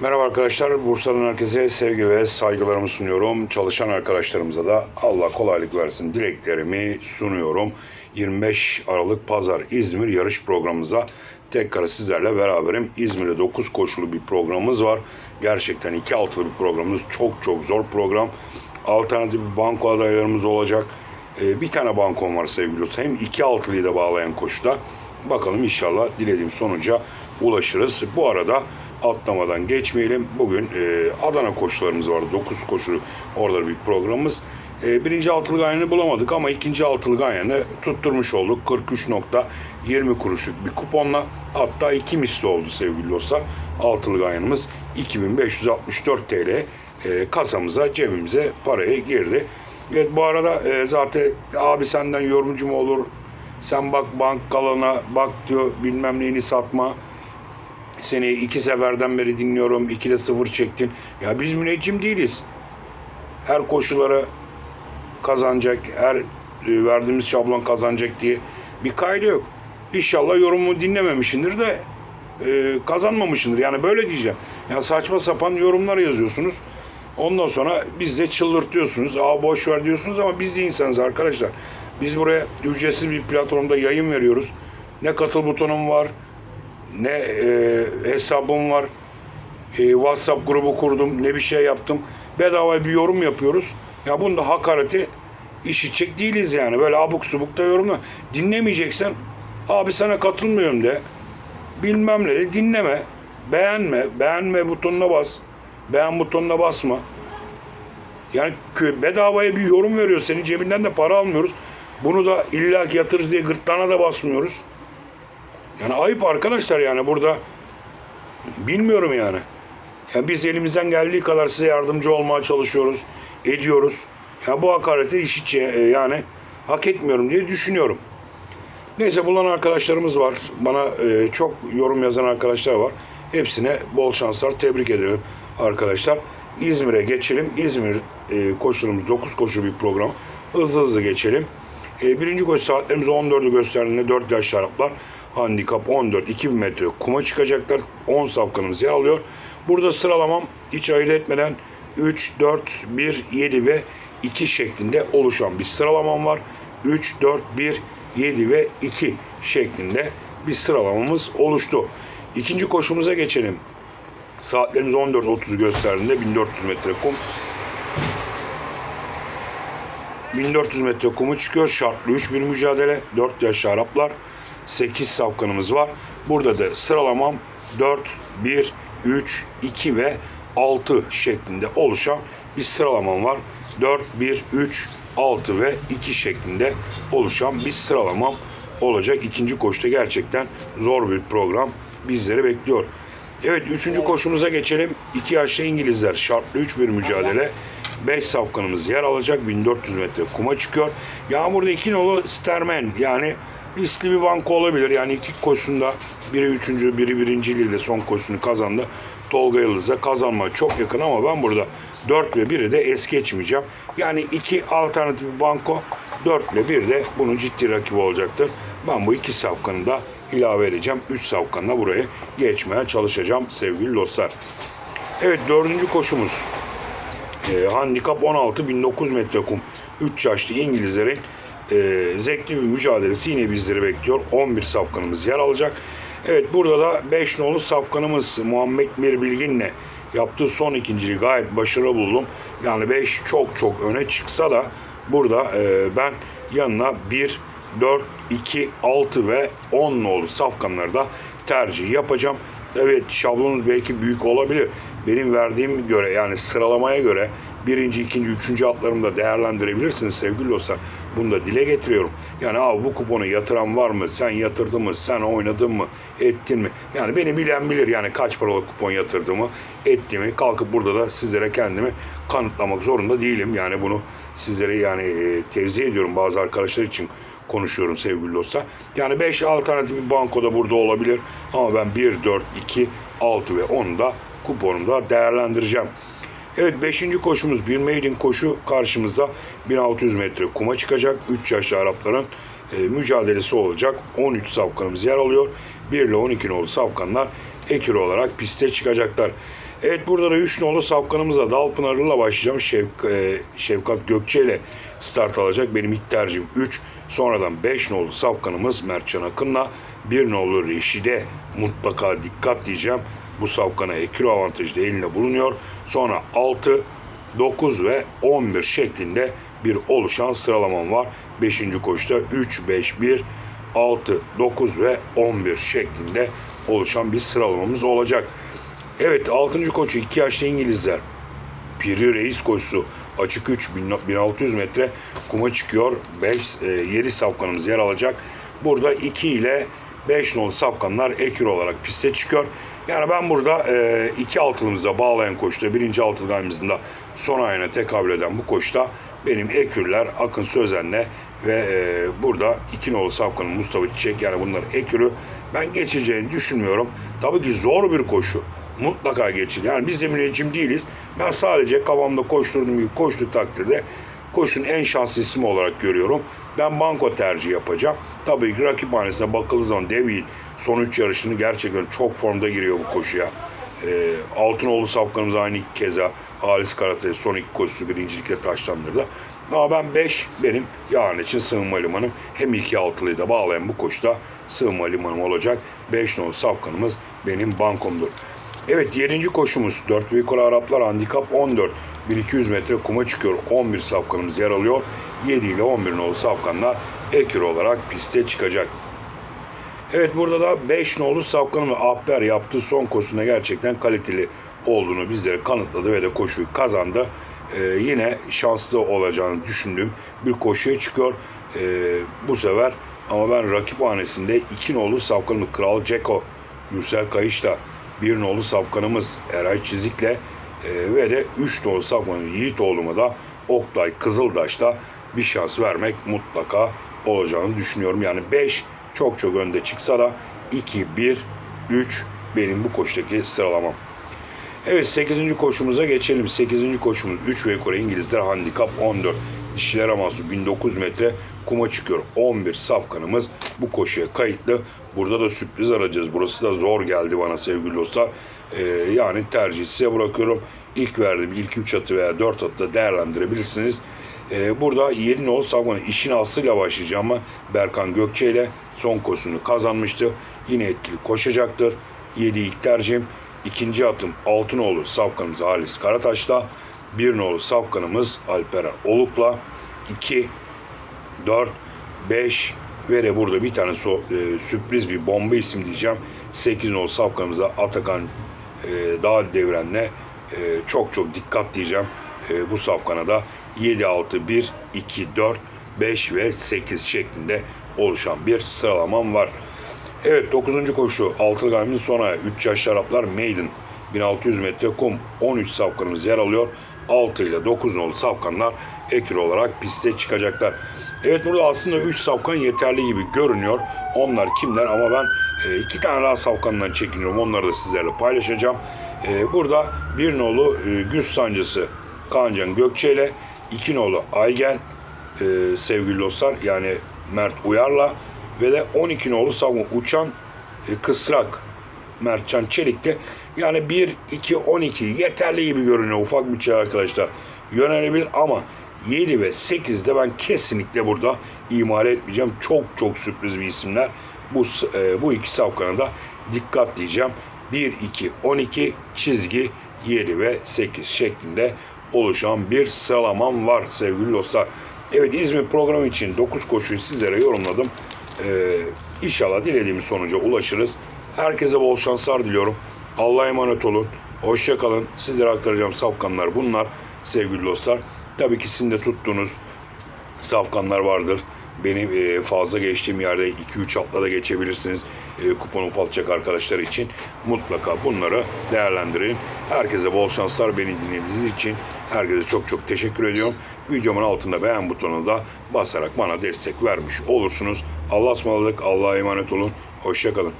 Merhaba arkadaşlar. Bursa'nın herkese sevgi ve saygılarımı sunuyorum. Çalışan arkadaşlarımıza da Allah kolaylık versin dileklerimi sunuyorum. 25 Aralık Pazar İzmir yarış programımıza tekrar sizlerle beraberim. İzmir'de 9 koşulu bir programımız var. Gerçekten 2 altılı bir programımız. Çok çok zor program. Alternatif banko adaylarımız olacak. Ee, bir tane bankom var sevgili dostlar. Hem 2 altılıyı da bağlayan koşuda. Bakalım inşallah dilediğim sonuca ulaşırız. Bu arada atlamadan geçmeyelim. Bugün e, Adana koşularımız vardı. 9 koşu orada bir programımız. E, birinci altılı ganyanı bulamadık ama ikinci altılı ganyanı tutturmuş olduk. 43.20 kuruşluk bir kuponla. Hatta iki misli oldu sevgili dostlar. Altılı ganyanımız 2564 TL e, kasamıza, cebimize paraya girdi. Evet bu arada e, zaten abi senden yorumcu mu olur? Sen bak bank kalana bak diyor bilmem neyini satma. Seni iki seferden beri dinliyorum. İkide sıfır çektin. Ya biz müneccim değiliz. Her koşuları kazanacak, her e, verdiğimiz şablon kazanacak diye bir kaydı yok. İnşallah yorumumu dinlememişsindir de e, kazanmamışsındır. Yani böyle diyeceğim. Yani saçma sapan yorumlar yazıyorsunuz. Ondan sonra biz de çıldırtıyorsunuz. Aa boş ver diyorsunuz ama biz de insanız arkadaşlar. Biz buraya ücretsiz bir platformda yayın veriyoruz. Ne katıl butonum var, ne e, hesabım var. E, WhatsApp grubu kurdum, ne bir şey yaptım. Bedava bir yorum yapıyoruz. Ya bunda hakareti işitecek değiliz yani. Böyle abuk subuk da yorumla. Dinlemeyeceksen abi sana katılmıyorum de. Bilmem ne de dinleme. Beğenme. Beğenme butonuna bas. Beğen butonuna basma. Yani bedavaya bir yorum veriyor. Senin cebinden de para almıyoruz. Bunu da illa yatırız diye gırtlağına da basmıyoruz. Yani ayıp arkadaşlar yani burada bilmiyorum yani. Yani biz elimizden geldiği kadar size yardımcı olmaya çalışıyoruz, ediyoruz. Ya bu hakareti işitçe e, yani hak etmiyorum diye düşünüyorum. Neyse bulan arkadaşlarımız var. Bana e, çok yorum yazan arkadaşlar var. Hepsine bol şanslar tebrik ederim arkadaşlar. İzmir'e geçelim. İzmir e, koşulumuz 9 koşu bir program. Hızlı hızlı geçelim. E, birinci koşu saatlerimiz 14'ü gösterdiğinde 4 yaş şaraplar. Handikap 14, 2000 metre kuma çıkacaklar. 10 safkanımız yer alıyor. Burada sıralamam hiç ayırt etmeden 3, 4, 1, 7 ve 2 şeklinde oluşan bir sıralamam var. 3, 4, 1, 7 ve 2 şeklinde bir sıralamamız oluştu. İkinci koşumuza geçelim. Saatlerimiz 14.30 gösterdiğinde 1400 metre kum 1400 metre kumu çıkıyor. Şartlı 3 bir mücadele. 4 yaş Araplar. 8 safkanımız var. Burada da sıralamam 4, 1, 3, 2 ve 6 şeklinde oluşan bir sıralamam var. 4, 1, 3, 6 ve 2 şeklinde oluşan bir sıralamam olacak. İkinci koşuda gerçekten zor bir program bizleri bekliyor. Evet üçüncü koşumuza geçelim. İki yaşlı İngilizler şartlı 3 bir mücadele. 5 safkanımız yer alacak. 1400 metre kuma çıkıyor. Yağmurda iki nolu Stermen yani riskli bir banko olabilir. Yani iki koşusunda biri üçüncü, biri birinciliğiyle son koşusunu kazandı. Tolga Yıldız'a kazanmaya çok yakın ama ben burada 4 ve 1'i de es geçmeyeceğim. Yani iki alternatif banko 4 ile 1 de bunun ciddi rakibi olacaktır. Ben bu iki safkanı da ilave edeceğim. 3 safkanla buraya geçmeye çalışacağım sevgili dostlar. Evet dördüncü koşumuz. E, handikap 16 1900 metre kum. 3 yaşlı İngilizlerin e, zevkli bir mücadelesi yine bizleri bekliyor. 11 safkanımız yer alacak. Evet burada da 5 nolu safkanımız Muhammed Mir Bilgin'le yaptığı son ikinciliği gayet başarılı buldum. Yani 5 çok çok öne çıksa da burada e, ben yanına 1, 4, 2, 6 ve 10 nolu safkanları da tercih yapacağım. Evet şablonunuz belki büyük olabilir. Benim verdiğim göre yani sıralamaya göre birinci, ikinci, üçüncü atlarımı da değerlendirebilirsiniz sevgili dostlar. Bunu da dile getiriyorum. Yani abi bu kuponu yatıran var mı? Sen yatırdın mı? Sen oynadın mı? Ettin mi? Yani beni bilen bilir yani kaç paralık kupon yatırdığımı, ettiğimi. Kalkıp burada da sizlere kendimi kanıtlamak zorunda değilim. Yani bunu sizlere yani e, tevzi ediyorum bazı arkadaşlar için konuşuyorum sevgili dostlar. Yani 5 alternatif bir bankoda burada olabilir. Ama ben 1, 4, 2, 6 ve 10'u da kuponumda değerlendireceğim. Evet 5. koşumuz bir maiden koşu karşımızda 1600 metre kuma çıkacak. 3 yaşlı Arapların e, mücadelesi olacak. 13 safkanımız yer alıyor. 1 ile 12 nolu safkanlar ekür olarak piste çıkacaklar. Evet burada da 3 nolu safkanımızla Dalpınar'la başlayacağım. Şevk, e, Şevkat Gökçe ile start alacak. Benim ilk tercihim 3. Sonradan 5 nolu safkanımız Mertcan Akın'la 1 nolu Reşide mutlaka dikkat diyeceğim. Bu safkana ekür avantajı da elinde bulunuyor. Sonra 6, 9 ve 11 şeklinde bir oluşan sıralamam var. 5. koşuda 3, 5, 1, 6, 9 ve 11 şeklinde oluşan bir sıralamamız olacak. Evet 6. koşu 2 yaşlı İngilizler. Piri Reis koşusu açık 3 1600 metre kuma çıkıyor. 5 7 safkanımız yer alacak. Burada 2 ile 5 nolu safkanlar ekür olarak piste çıkıyor. Yani ben burada e, iki altılımıza bağlayan koşuda birinci altılarımızın da son ayına tekabül eden bu koşuda benim ekürler Akın Sözen'le ve e, burada iki nolu safkanın Mustafa Çiçek yani bunların ekürü ben geçeceğini düşünmüyorum. Tabii ki zor bir koşu. Mutlaka geçin. Yani biz de müneccim değiliz. Ben sadece kafamda koşturduğum gibi koştu takdirde koşun en şanslı ismi olarak görüyorum. Ben banko tercih yapacağım. Tabii ki rakip hanesine bakıldığı zaman Devil son 3 yarışını gerçekten çok formda giriyor bu koşuya. Ee, Altınoğlu safkanımız aynı keza Halis Karatay son iki koşusu birincilikle taşlandırdı. Ama ben 5 benim yarın için sığınma limanım. Hem iki altılıyı da bağlayan bu koşuda sığınma limanım olacak. 5 nolu safkanımız benim bankomdur. Evet 7. koşumuz 4 yukarı Araplar handikap 14. 1200 metre kuma çıkıyor. 11 safkanımız yer alıyor. 7 ile 11 nolu safkanlar ekür olarak piste çıkacak. Evet burada da 5 nolu safkanın ve Ahber yaptığı son koşusunda gerçekten kaliteli olduğunu bizlere kanıtladı ve de koşuyu kazandı. Ee, yine şanslı olacağını düşündüğüm bir koşuya çıkıyor ee, bu sefer. Ama ben rakip hanesinde 2 nolu safkanımız Kral Ceko, Gürsel Kayış'la bir nolu safkanımız Eray Çizik'le e, ve de 3 nolu safkanımız Yiğitoğlu'ma da Oktay Kızıldaş'ta bir şans vermek mutlaka olacağını düşünüyorum. Yani 5 çok çok önde çıksa da 2, 1, 3 benim bu koşudaki sıralamam. Evet 8. koşumuza geçelim. 8. koşumuz 3 ve yukarı İngilizler handikap 14. Dişilere mahsus 1900 metre kuma çıkıyor. 11 safkanımız bu koşuya kayıtlı. Burada da sürpriz arayacağız. Burası da zor geldi bana sevgili dostlar. Ee, yani tercih size bırakıyorum. İlk verdiğim ilk 3 atı veya 4 atı da değerlendirebilirsiniz. Ee, burada 7 nol savunma işin aslıyla başlayacağım ama Berkan Gökçe ile son koşusunu kazanmıştı. Yine etkili koşacaktır. 7 ilk tercihim. İkinci atım Altınoğlu Safkanımız Halis Karataş'la. Bir nolu Safkanımız Alperen Oluk'la. 2, 4, 5 ve de burada bir tane so, e, sürpriz bir bomba isim diyeceğim. 8 nolu Safkanımıza Atakan e, Dağ Devren'le e, çok çok dikkat diyeceğim. E, bu safkana da 7, 6, 1, 2, 4, 5 ve 8 şeklinde oluşan bir sıralamam var. Evet 9. koşu altılı gayemin sona 3 yaşlı Araplar Maiden 1600 metre kum 13 safkanımız yer alıyor. 6 ile 9 nolu safkanlar ekür olarak piste çıkacaklar. Evet burada aslında 3 safkan yeterli gibi görünüyor. Onlar kimler ama ben e, iki tane daha safkandan çekiniyorum. Onları da sizlerle paylaşacağım. E, burada bir nolu e, Güz Sancısı Kancan Gökçe ile 2 nolu Aygel e, sevgili dostlar yani Mert Uyar'la ve de 12 nolu savunma uçan kısrak Mertcan Çelik'te yani 1 2 12 yeterli gibi görünüyor ufak şey arkadaşlar. Yönelebilir ama 7 ve 8'de ben kesinlikle burada imal etmeyeceğim. Çok çok sürpriz bir isimler. Bu e, bu iki safkana da dikkat diyeceğim. 1 2 12 çizgi 7 ve 8 şeklinde oluşan bir sıralamam var sevgili dostlar. Evet İzmir programı için 9 koşuyu sizlere yorumladım. Ee, inşallah dilediğimiz sonuca ulaşırız. Herkese bol şanslar diliyorum. Allah'a emanet olun. Hoşça kalın. Sizlere aktaracağım safkanlar bunlar sevgili dostlar. Tabii ki sizin de tuttuğunuz safkanlar vardır. Benim e, fazla geçtiğim yerde 2-3 atla da geçebilirsiniz. E, kupon ufaltacak arkadaşlar için mutlaka bunları değerlendirin. Herkese bol şanslar beni dinlediğiniz için. Herkese çok çok teşekkür ediyorum. Videomun altında beğen butonuna da basarak bana destek vermiş olursunuz. Allah'a ısmarladık. Allah'a emanet olun. Hoşçakalın.